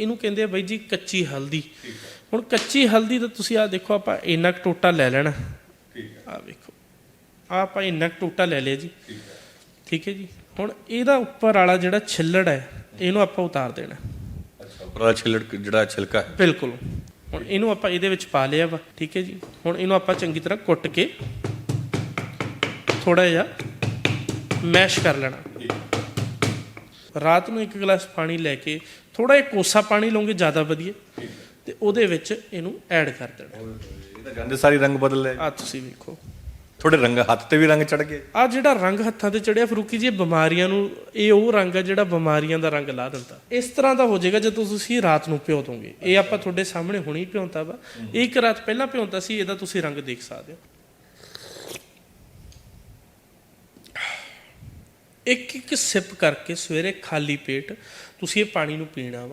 ਇਹਨੂੰ ਕਹਿੰਦੇ ਆ ਬਾਈ ਜੀ ਕੱਚੀ ਹਲਦੀ। ਹੁਣ ਕੱਚੀ ਹਲਦੀ ਤਾਂ ਤੁਸੀਂ ਆ ਦੇਖੋ ਆਪਾਂ ਇੰਨਾ ਕੁ ਟੋਟਾ ਲੈ ਲੈਣਾ। ਆ ਵੇਖੋ। ਆ ਆਪਾਂ ਇੰਨਾ ਕੁ ਟੋਟਾ ਲੈ ਲਿਆ ਜੀ। ਠੀਕ ਹੈ ਜੀ। ਹੁਣ ਇਹਦਾ ਉੱਪਰ ਵਾਲਾ ਜਿਹੜਾ ਛਿੱਲੜ ਹੈ ਇਹਨੂੰ ਆਪਾਂ ਉਤਾਰ ਦੇਣਾ। ਅੱਛਾ ਉੱਪਰਲਾ ਛਿਲੜ ਜਿਹੜਾ ਛਿਲਕਾ ਹੈ। ਬਿਲਕੁਲ। ਹੁਣ ਇਹਨੂੰ ਆਪਾਂ ਇਹਦੇ ਵਿੱਚ ਪਾ ਲਿਆ ਵਾ। ਠੀਕ ਹੈ ਜੀ। ਹੁਣ ਇਹਨੂੰ ਆਪਾਂ ਚੰਗੀ ਤਰ੍ਹਾਂ ਕੁੱਟ ਕੇ ਥੋੜਾ ਜਿਹਾ ਮੈਸ਼ ਕਰ ਲੈਣਾ। ਰਾਤ ਨੂੰ ਇੱਕ ਗਲਾਸ ਪਾਣੀ ਲੈ ਕੇ ਥੋੜਾ ਜਿਹਾ ਕੋਸਾ ਪਾਣੀ ਲਓਗੇ ਜ਼ਿਆਦਾ ਵਧੀਆ। ਤੇ ਉਹਦੇ ਵਿੱਚ ਇਹਨੂੰ ਐਡ ਕਰ ਦੇਣਾ। ਇਹ ਤਾਂ ਗੰਦੇ ਸਾਰੀ ਰੰਗ ਬਦਲ ਲਿਆ ਆ ਤੁਸੀਂ ਵੇਖੋ। ਤੁਹਾਡੇ ਰੰਗ ਹੱਥ ਤੇ ਵੀ ਰੰਗ ਚੜ ਗਏ। ਆ ਜਿਹੜਾ ਰੰਗ ਹੱਥਾਂ ਤੇ ਚੜਿਆ ਫਰੂਕੀ ਜੀ ਇਹ ਬਿਮਾਰੀਆਂ ਨੂੰ ਇਹ ਉਹ ਰੰਗ ਆ ਜਿਹੜਾ ਬਿਮਾਰੀਆਂ ਦਾ ਰੰਗ ਲਾ ਦਿੰਦਾ। ਇਸ ਤਰ੍ਹਾਂ ਦਾ ਹੋ ਜਾਏਗਾ ਜਦੋਂ ਤੁਸੀਂ ਰਾਤ ਨੂੰ ਭਿਓ ਦੋਗੇ। ਇਹ ਆਪਾਂ ਤੁਹਾਡੇ ਸਾਹਮਣੇ ਹੁਣੀ ਭਿਉਂਤਾ ਵਾ। ਇੱਕ ਰਾਤ ਪਹਿਲਾਂ ਭਿਉਂਤਾ ਸੀ ਇਹਦਾ ਤੁਸੀਂ ਰੰਗ ਦੇਖ ਸਕਦੇ ਹੋ। ਇੱਕ ਇੱਕ ਸਿਪ ਕਰਕੇ ਸਵੇਰੇ ਖਾਲੀ ਪੇਟ ਤੁਸੀਂ ਇਹ ਪਾਣੀ ਨੂੰ ਪੀਣਾ ਵਾ।